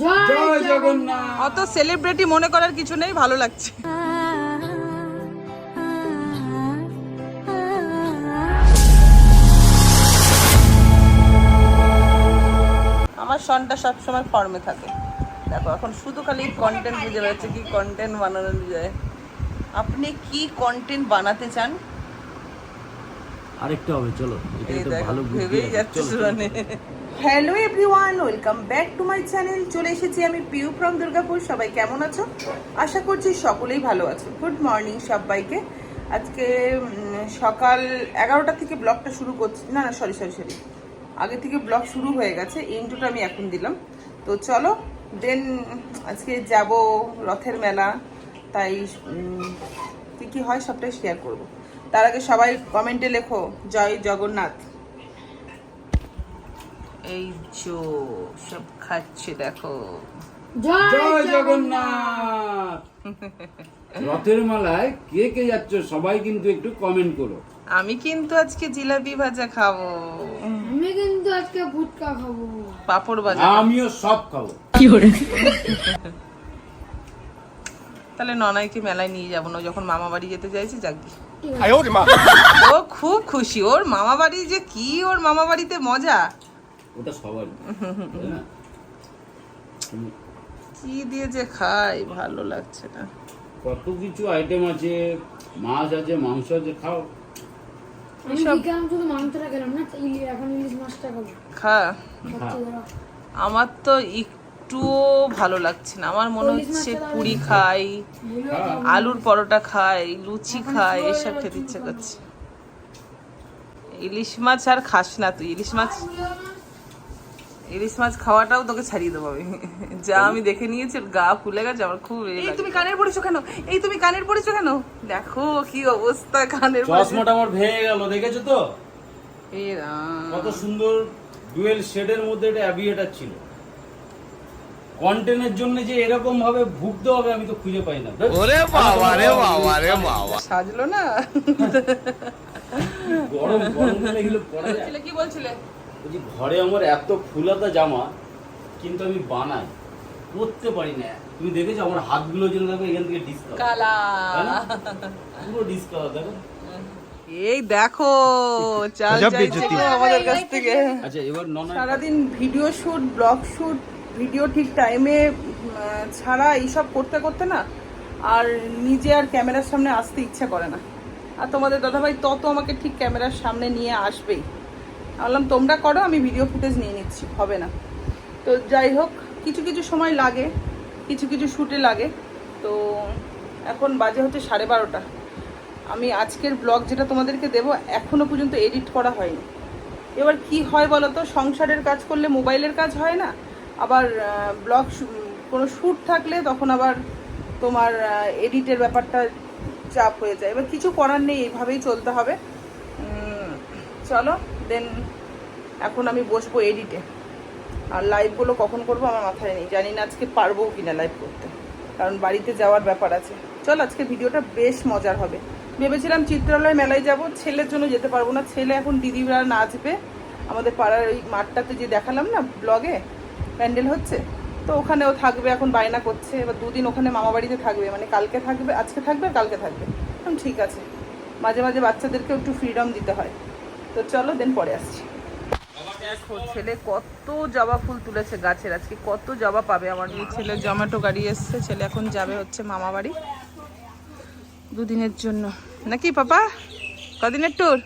জয় জগন্নাথ। অত সেলিব্রিটি মনে করার কিছু নেই ভালো লাগছে। আমার সনটা সবসময় ফর্মে থাকে। দেখো এখন শুধু খালি কন্টেন্ট বুঝে বেড়াচ্ছে কি কন্টেন্ট বানানো যায়। আপনি কি কন্টেন্ট বানাতে চান? আরেকটা হবে চলো এটা ভালো ভেবেই। যাচ্ছে সুরানে hello everyone, welcome back to my channel. চলে এসেছি আমি পিউ ফ্রম দুর্গাপুর। সবাই কেমন আছো? আশা করছি সকলেই ভালো আছো। গুড মর্নিং সবাইকে। আজকে সকাল এগারোটা থেকে ব্লগটা শুরু করছি না না, সরি সরি সরি। আগে থেকে ব্লগ শুরু হয়ে গেছে। ইন্টুটা আমি এখন দিলাম। তো চলো, দেন আজকে যাব রথের মেলা। তাই কী কি হয় সবটাই শেয়ার করব। তার আগে সবাই কমেন্টে লেখো, জয় জগন্নাথ। এই যো সব খাচ্ছে দেখো। জয় জগন্নাথ! রথের মালায় কে কে যাচ্ছ সবাই কিন্তু একটু কমেন্ট করো। আমি কিন্তু আজকে জিলাপি ভাজা খাব। আমি কিন্তু আজকে ফুটকা খাব। পাপড় ভাজা আমিও সব খাব। তাহলে ননাইকে মেলায় নিয়ে যাব না যখন মামা বাড়ি যেতে চাইছে যাকি ও খুব খুশি ওর মামা বাড়ি যে কি ওর মামা বাড়িতে মজা। ওটা? তুমি- কি দিয়ে যে খাই ভালো লাগছে না। কত কিছু আইটেম আছে মাছ আছে মাংস আছে খাও। আমার তো একটুও ভালো লাগছে না। আমার মনে হচ্ছে পুরি খাই আলুর পরোটা খাই লুচি খাই এসব খেতে ইচ্ছে করছে। ইলিশ মাছ আর খাস না তুই। ইলিশ মাছ ইলিশ মাছ খাওয়াটাও তোকে ছাড়িয়ে দেবো আমি। যা আমি দেখে নিয়েছি গা ফুলে গেছে আমার খুব এই তুমি কানের পড়েছো কেন? এই তুমি কানের পড়েছো কেন? দেখো কি অবস্থা কানের চশমাটা আমার ভেঙে গেল দেখেছ তো? এ কত সুন্দর ডুয়েল শেডের মধ্যে এটা অ্যাভিয়েটার ছিল। কন্টেন্টের জন্য যে এরকম ভাবে ভুগতে হবে আমি তো খুঁজে পাই না। রে বাবা সাজলো না? গরম গরম এগুলো যায়। কি বলছিলে? বলছি ঘরে আমার এত ফুলাতা জামা কিন্তু আমি বানাই। পরতে পারি না। তুমি দেখেছ আমার হাতগুলো যেন দেখো এখান থেকে কালা। পুরো ডিসকাউন্ট দেখো। এই দেখো চাল চাইছে আমাদের কাছ থেকে। আচ্ছা এবার ননা সারাদিন video shoot vlog shoot video ঠিক টাইমে ছাড়া এইসব করতে করতে না আর নিজে আর ক্যামেরার সামনে আসতে ইচ্ছা করে না। আর তোমাদের দাদাভাই তত আমাকে ঠিক ক্যামেরার সামনে নিয়ে আসবেই। বললাম তোমরা করো, আমি ভিডিও ফুটেজ নিয়ে নিচ্ছি, হবে না। তো যাই হোক, কিছু কিছু সময় লাগে, কিছু কিছু শ্যুটে লাগে। তো এখন বাজে হচ্ছে সাড়ে বারোটা। আমি আজকের ব্লগ যেটা তোমাদেরকে দেবো, এখনও পর্যন্ত এডিট করা হয়নি। এবার কি হয় বলো তো, সংসারের কাজ করলে মোবাইলের কাজ হয় না, আবার ব্লগ কোনো শ্যুট থাকলে তখন আবার তোমার এডিটের ব্যাপারটা চাপ হয়ে যায়। এবার কিছু করার নেই, এইভাবেই চলতে হবে। চলো দেন এখন আমি বসবো এডিটে আর লাইভগুলো কখন করব আমার মাথায় নেই। জানি না আজকে পারব কি না লাইভ করতে। কারণ বাড়িতে যাওয়ার ব্যাপার আছে। চল, আজকে ভিডিওটা বেশ মজার হবে। ভেবেছিলাম চিত্রালয় মেলায় যাব, ছেলের জন্য যেতে পারব না। ছেলে এখন দিদিরা নাচবে। আমাদের পাড়ার ওই মাঠটাতে যে দেখালাম না ব্লগে প্যান্ডেল হচ্ছে। তো ওখানেও থাকবে, এখন বায়না করছে। এবার দুদিন ওখানে মামা বাড়িতে থাকবে। মানে কালকে থাকবে, আজকে থাকবে কালকে থাকবে। ঠিক আছে। মাঝে মাঝে বাচ্চাদেরকেও একটু ফ্রিডম দিতে হয়। তো চলো দেন পরে আসছি। দেখো, ছেলে কত জবা ফুল তুলেছে গাছের আজকে, কত জবা পাবে আমার ছেলে জমেটো গাড়ি এসছে, ছেলে এখন যাবে হচ্ছে মামা বাড়ি দুদিনের জন্য। নাকি পাপা? কদিনের ট্যুর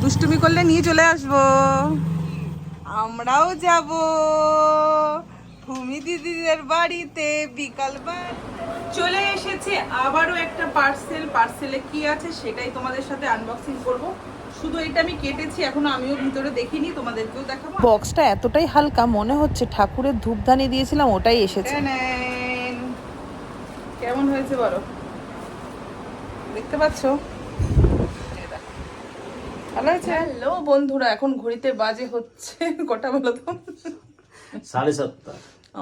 দুষ্টুমি করলে নিয়ে চলে আসব। আমরাও যাব। ভূমি দিদিদের বাড়িতে বিকাল চলে এসেছে আবারও একটা পার্সেল পার্সেলে কি আছে সেটাই তোমাদের সাথে আনবক্সিং করব। শুধু এটা আমি কেটেছি এখনও আমিও ভিতরে দেখিনি তোমাদেরকেও দেখাবো। বক্সটা এতটাই হালকা মনে হচ্ছে ঠাকুরের ধূপধানি দিয়েছিলাম ওটাই এসেছে। কেমন হয়েছে বলো? দেখতে পাচ্ছ? ভালো হয়েছে? হ্যালো বন্ধুরা এখন ঘড়িতে বাজে হচ্ছে কটা বলো তো? সাড়ে সাতটা।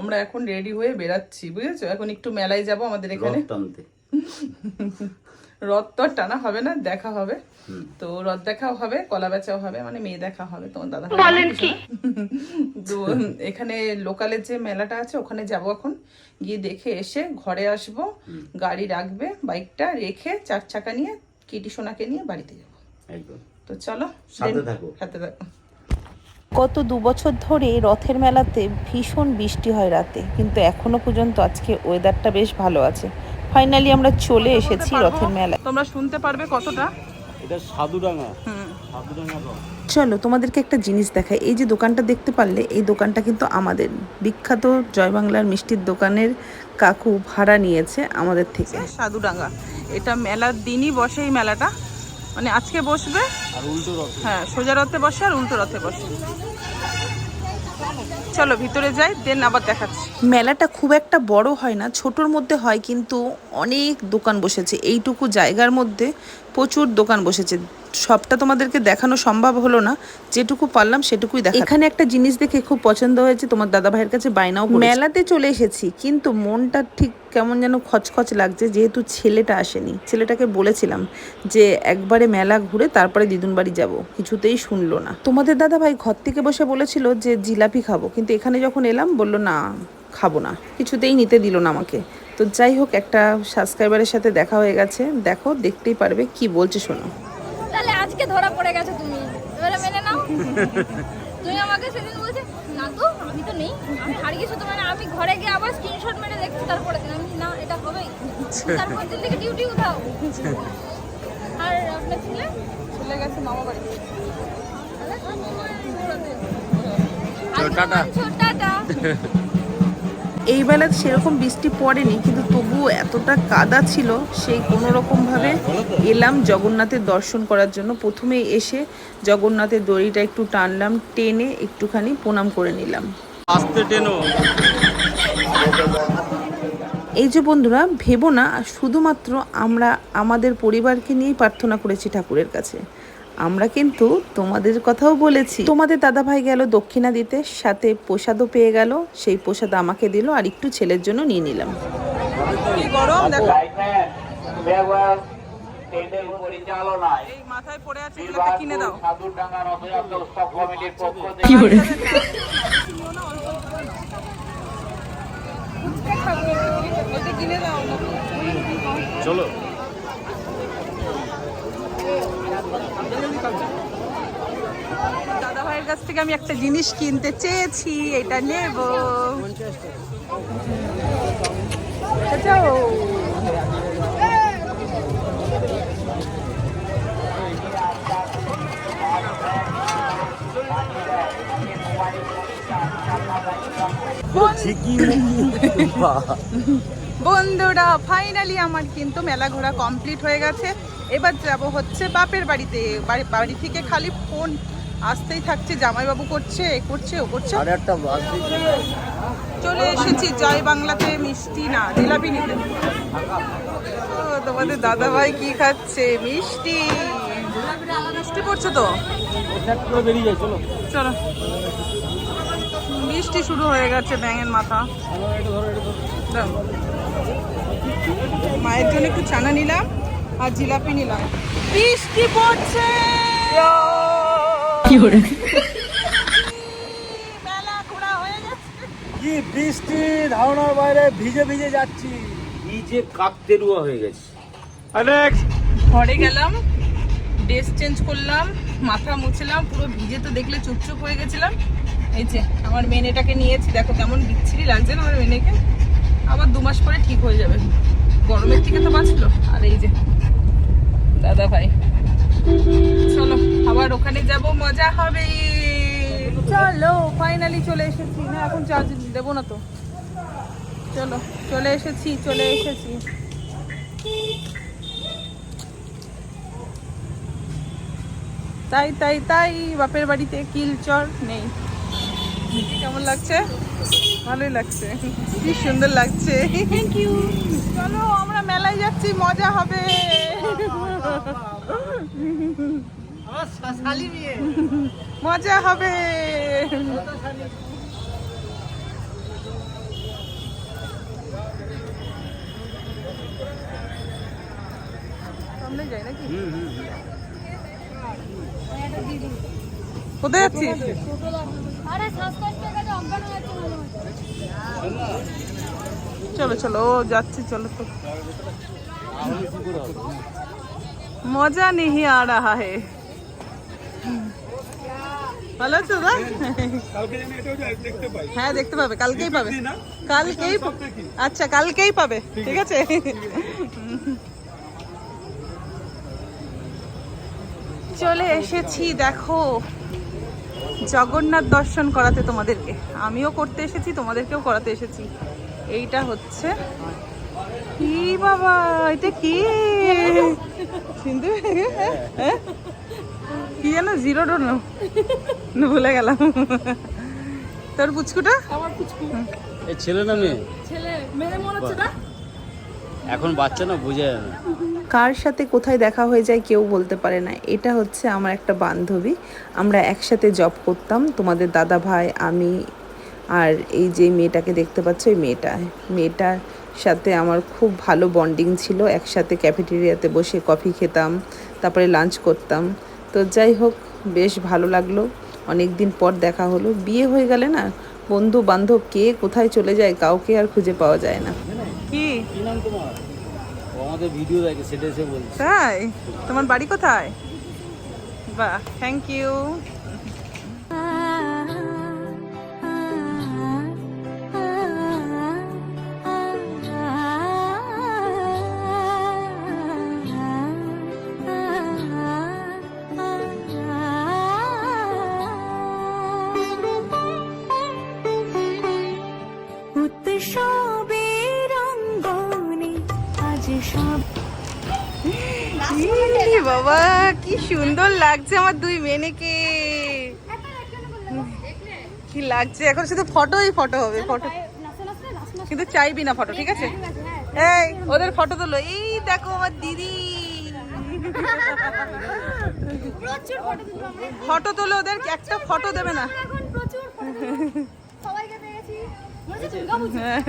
আমরা এখন রেডি হয়ে বেরাচ্ছি বুঝেছ? এখন একটু মেলায় যাব আমাদের এখানে। রথ তো আর টানা হবে না দেখা হবে। তো রথ দেখাও হবে কলা বেচাও হবে মানে মেয়ে দেখা হবে তোমার দাদা বলেন কি? তো এখানে লোকালের যে মেলাটা আছে ওখানে যাব এখন। গিয়ে দেখে এসে ঘরে আসব গাড়ি রাখবে বাইকটা রেখে চার চাকা নিয়ে কিটি সোনাকে নিয়ে বাড়িতে যাব। একদম। তো চলো সাথে থাকো। সাথে থাকো। গত দু বছর ধরে রথের মেলাতে ভীষণ বৃষ্টি হয় রাতে কিন্তু এখনও পর্যন্ত আজকে ওয়েদারটা বেশ ভালো আছে। ফাইনালি আমরা চলে এসেছি রথের মেলায়। তোমরা শুনতে পারবে কতটা? এটা সাধুডাঙ্গা। হুম। চলো তোমাদেরকে একটা জিনিস দেখাই। এই যে দোকানটা দেখতে পারলে এই দোকানটা কিন্তু আমাদের বিখ্যাত জয় বাংলার মিষ্টির দোকানের কাকু ভাড়া নিয়েছে আমাদের থেকে। সাধুডাঙ্গা। এটা মেলার দিনই বসে এই মেলাটা। মানে আজকে বসবে। আর উল্টো রথ। হ্যাঁ সোজা রথে বসে আর উল্টো রথে বসে চলো ভিতরে যাই দেন আবার দেখাচ্ছি। মেলাটা খুব একটা বড় হয় না ছোটর মধ্যে হয় কিন্তু অনেক দোকান বসেছে। এইটুকু জায়গার মধ্যে প্রচুর দোকান বসেছে। সবটা তোমাদেরকে দেখানো সম্ভব হলো না। যেটুকু পারলাম সেটুকুই দেখা এখানে একটা জিনিস দেখে খুব পছন্দ হয়েছে তোমার দাদা ভাইয়ের কাছে বায়নাও করেছি। মেলাতে চলে এসেছি কিন্তু মনটা ঠিক কেমন যেন খচখচ লাগছে যেহেতু ছেলেটা আসেনি। ছেলেটাকে বলেছিলাম যে একবারে মেলা ঘুরে তারপরে দিদুন বাড়ি যাব কিছুতেই শুনলো না। তোমাদের দাদা ভাই ঘর থেকে বসে বলেছিল যে জিলাপি খাব কিন্তু এখানে যখন এলাম বলল না খাব না কিছুতেই নিতে দিল না আমাকে। তো যাই হোক একটা সাবস্ক্রাইবারের সাথে দেখা হয়ে গেছে। দেখো দেখতেই পারবে কি বলছে শোনো। তাহলে আজকে ধরা পড়ে গেছো তুমি। এবারে মেনে নাও। তুমি আমাকে সেদিন বলছে না তো আমি তো নেই। আমি হারিয়ে গেছি তো মানে আমি ঘরে গিয়ে আবার স্ক্রিনশট মেরে দেখছি তারপরে দিন। আমি না এটা হবেই তারপর দিন থেকে ডিউটি উঠাও আর আপনার ছেলে? চলে গেছে মামা বাড়ি। টাটা। টাটা। এই বেলা সেরকম বৃষ্টি পড়েনি কিন্তু তবুও এতটা কাদা ছিল সেই কোনো রকমভাবে এলাম জগন্নাথের দর্শন করার জন্য। প্রথমে এসে জগন্নাথের দড়িটা একটু টানলাম টেনে একটুখানি প্রণাম করে নিলাম। আস্তে টেনো। এই যে বন্ধুরা ভেবো না শুধুমাত্র আমরা আমাদের পরিবারকে নিয়েই প্রার্থনা করেছি ঠাকুরের কাছে। আমরা কিন্তু তোমাদের কথাও বলেছি। তোমাদের দাদা ভাই গেল দক্ষিণা দিতে সাথে প্রসাদও পেয়ে গেল সেই প্রসাদ আমাকে দিল আর একটু ছেলের জন্য নিয়ে নিলাম। কি গরম দেখো। ব্যবহার ট্রেনের পরিচালনায়। এই মাথায় পড়ে আছে কিনে দাও। উৎসব কমিটির পক্ষ থেকে। কিনে দাও চলো দাদা ভাইয়ের কাছ থেকে আমি একটা জিনিস কিনতে চেয়েছি, এটা নেব। বন্ধুরা ফাইনালি আমার কিন্তু মেলা ঘোরা কমপ্লিট হয়ে গেছে। এবার যাব হচ্ছে বাপের বাড়িতে, বাড়ি বাড়ি থেকে খালি ফোন আসতেই থাকছে জামাইবাবু করছে এ করছে ও করছে। চলে এসেছি জয় বাংলাতে মিষ্টি না জিলাপি নিতে। ও, তোমাদের দাদা ভাই কি খাচ্ছে? মিষ্টি। মিষ্টি পড়ছে তো? চলো। বৃষ্টি শুরু হয়ে গেছে ব্যাঙের মাথা। মায়ের জন্য একটু ছানা নিলাম আর জিলাপি নিলাম। মিষ্টি পড়ছে! কি বৃষ্টি ধারণার বাইরে ভিজে ভিজে যাচ্ছি। এই যে কাকতেরুয়া হয়ে গেছে। ঘরে গেলাম ড্রেস চেঞ্জ করলাম মাথা মুছলাম পুরো ভিজে তো দেখলে চুপচুপ হয়ে গেছিলাম। এই যে আমার মেনেটাকে নিয়েছি দেখো কেমন বিচ্ছিরি লাগছে না আমার মেনেকে আবার দু মাস পরে ঠিক হয়ে যাবে। গরমের থেকে তো বাঁচলো। আর এই যে দাদা ভাই। চলো। আবার ওখানে যাব মজা হবে। চলো ফাইনালি চলে এসেছি। না এখন চার্জ দেবো না তো। চলো চলে এসেছি চলে এসেছি। তাই তাই তাই বাপের বাড়িতে কিলচর নেই। কেমন লাগছে? ভালোই লাগছে। কি সুন্দর লাগছে। থ্যাংক ইউ চলো আমরা মেলায় যাচ্ছি মজা হবে। মজা হবে। কোথায় যাচ্ছিস? হয়ে চলো চলো ও যাচ্ছি চলো তো? মজা নেই আ রাহা হে ভালো আছো দাদা হ্যাঁ দেখতে পাবে কালকেই পাবে। কালকেই আচ্ছা কালকেই পাবে ঠিক আছে। চলে এসেছি দেখো জগন্নাথ দর্শন করাতে তোমাদেরকে। আমিও করতে এসেছি তোমাদেরকেও করাতে এসেছি। এইটা হচ্ছে কি বাবা এটা কি? কি যেন জিরো ভুলে গেলাম। তোর পুচকুটা? এই ছেলে না মেয়ে? ছেলে মেয়ে মনে হচ্ছে না? এখন বাচ্চা না বোঝা যায় না। কার সাথে কোথায় দেখা হয়ে যায় কেউ বলতে পারে না। এটা হচ্ছে আমার একটা বান্ধবী। আমরা একসাথে জব করতাম। তোমাদের দাদা ভাই আমি আর এই যে মেয়েটাকে দেখতে পাচ্ছ ওই মেয়েটা। মেয়েটার সাথে আমার খুব ভালো বন্ডিং ছিল। একসাথে ক্যাফেটেরিয়াতে বসে কফি খেতাম তারপরে লাঞ্চ করতাম। তো যাই হোক বেশ ভালো লাগল। অনেক দিন পর দেখা হলো। বিয়ে হয়ে গেলে না বন্ধু বান্ধব কে কোথায় চলে যায় কাউকে আর খুঁজে পাওয়া যায় না। কি? কি নাম তোমার? ও আমাদের ভিডিও দেখে সেটা এসে বলছে। তাই? তোমার বাড়ি কোথায়? বাহ থ্যাংক ইউ বাবা, কি সুন্দর লাগছে আমার দুই মেনেকে কি লাগছে? এখন শুধু ফটোই ফটো হবে, ফটো। কিন্তু চাইবি না ফটো, ঠিক আছে? এই, ওদের ফটো তোলো। এই দেখো আমার দিদি। ফটো তোলো ওদের, একটা ফটো দেবে না। হ্যাঁ।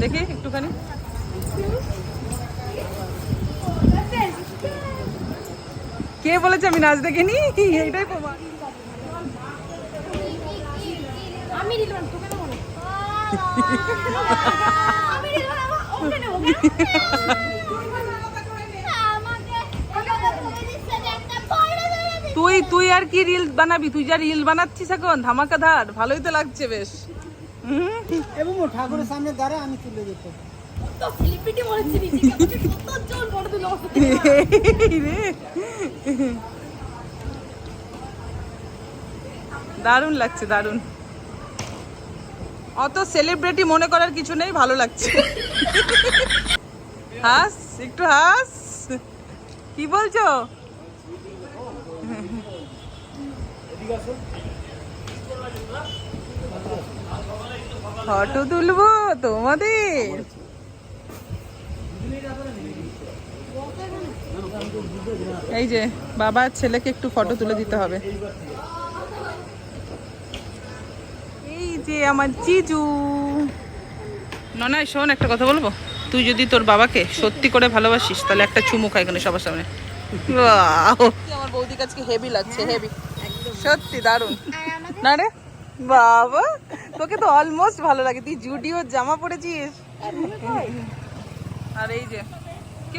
দেখি একটুখানি। কে বলেছে আমি নাচ দেখিনি? এইটাই প্রমাণ। আমি দিলাম তোকে না। আমি দিলাম ওকে নেব। তুই তুই আর কি রিল বানাবি? তুই যা রিল বানাচ্ছিস এখন ধামাকাধার ভালোই তো লাগছে বেশ। হুম। এবং ঠাকুরের সামনে দাঁড়া আমি তুলে দিত। তুলো দারুণ লাগছে, দারুণ। অত সেলিব্রিটি মনে করার কিছু নেই, ভালো লাগছে। হাস, একটু হাস। কি বলছো? ফটো তুলবো তোমাদের। এই যে বাবা ছেলেকে একটু ফটো তুলে দিতে হবে। এই যে আমার জিজু। ননাই শোন একটা কথা বলব? তুই যদি তোর বাবাকে সত্যি করে ভালোবাসিস তাহলে একটা চুমু খাই এখানে সবার সামনে! আমার বৌদি কাছকে হেভি লাগছে হেভি সত্যি দারুণ। না রে? বাবা তোকে তো অলমোস্ট ভালো লাগে। তুই জুডিওর জামা পরেছিস? আর এই যে কি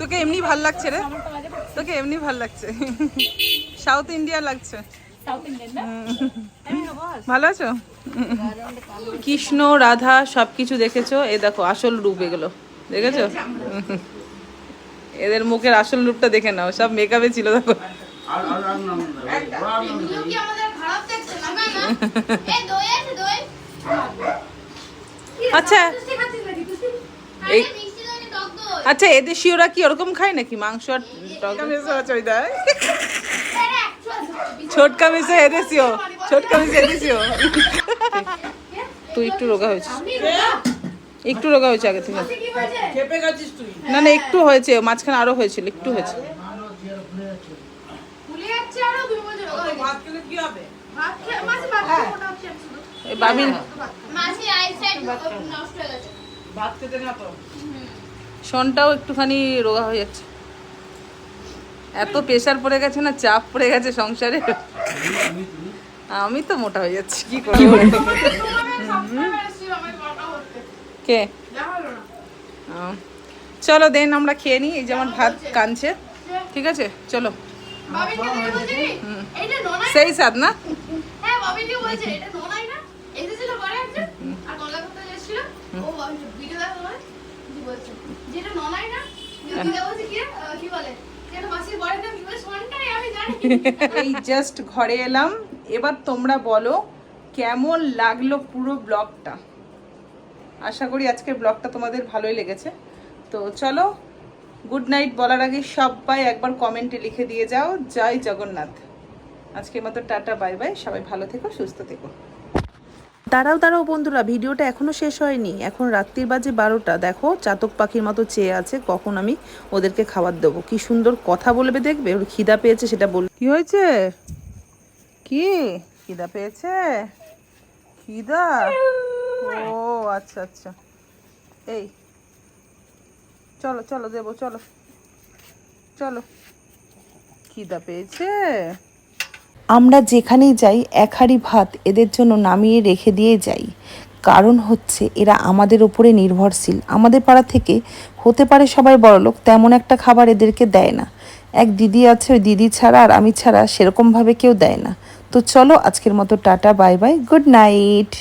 তোকে এমনি ভালো লাগছে রে? তোকে এমনি ভালো লাগছে। সাউথ ইন্ডিয়া লাগছে। ইন্ডিয়ান না? ভালো আছো? কৃষ্ণ রাধা সবকিছু দেখেছ? এ দেখো আসল রূপ এগুলো। দেখেছ? এদের মুখের আসল রূপটা দেখে নাও। সব মেকআপে ছিল দেখো। আচ্ছা। এই আরে মিষ্টি দই না টক দই আচ্ছা এদেশীয়রা কি ওরকম খায় নাকি? মাংস আর ছোটকা মিশে হেরেছিও ছোটকা মিশে হেরেছিও তুই একটু রোগা হয়েছিস। একটু রোগা হয়েছে আগে থেকে। না না একটু হয়েছে। মাঝখানে আরও হয়েছিল একটু হয়েছে। এই বাবিন শনটাও একটুখানি রোগা হয়ে যাচ্ছে। এত প্রেশার পড়ে গেছে না চাপ পড়ে গেছে সংসারে। আমি তো মোটা হয়ে যাচ্ছি কি করব? কে চলো দেন আমরা খেয়ে নিই এই যে আমার ভাত কানছে ঠিক আছে? চলো। সেই স্বাদ না? হ্যাঁ বলছে এটা না? এসেছিল আর কলকাতা ও ভিডিও দেখা বলে কি বলছে যেটা নোনাই না দিদা বলছে কি আহ, কি বলে যেটা মাসির বড় না কি বলে শোনটাই আমি জানি এই জাস্ট ঘরে এলাম। এবার তোমরা বলো, কেমন লাগল পুরো ব্লগটা? আশা করি আজকের ব্লগটা তোমাদের ভালোই লেগেছে। তো চলো গুড নাইট বলার আগে সবাই একবার কমেন্টে লিখে দিয়ে যাও। জয় জগন্নাথ। আজকের মতো টাটা বাই বাই সবাই ভালো থেকো, সুস্থ থেকো। দাঁড়াও দাঁড়াও বন্ধুরা, ভিডিওটা এখনও শেষ হয়নি। এখন রাত্রির বাজে বারোটা। দেখো, চাতক পাখির মতো চেয়ে আছে, কখন আমি ওদেরকে খাবার দেবো? কি সুন্দর কথা বলবে দেখবে? ওর খিদা পেয়েছে সেটা বল কি হয়েছে? কি? খিদা পেয়েছে? খিদা? ও আচ্ছা আচ্ছা। এই, চলো চলো, দেবো, চলো। চলো। খিদা পেয়েছে? আমরা যেখানেই যাই, এক হাঁড়ি ভাত এদের জন্য নামিয়ে রেখে দিয়ে যাই। কারণ হচ্ছে, এরা আমাদের ওপরে নির্ভরশীল। আমাদের পাড়া থেকে হতে পারে সবাই বড়লোক, তেমন একটা খাবার এদেরকে দেয় না। এক দিদি আছে, ওই দিদি ছাড়া আর আমি ছাড়া সেরকমভাবে কেউ দেয় না। তো চলো আজকের মতো tata, bye bye, good night.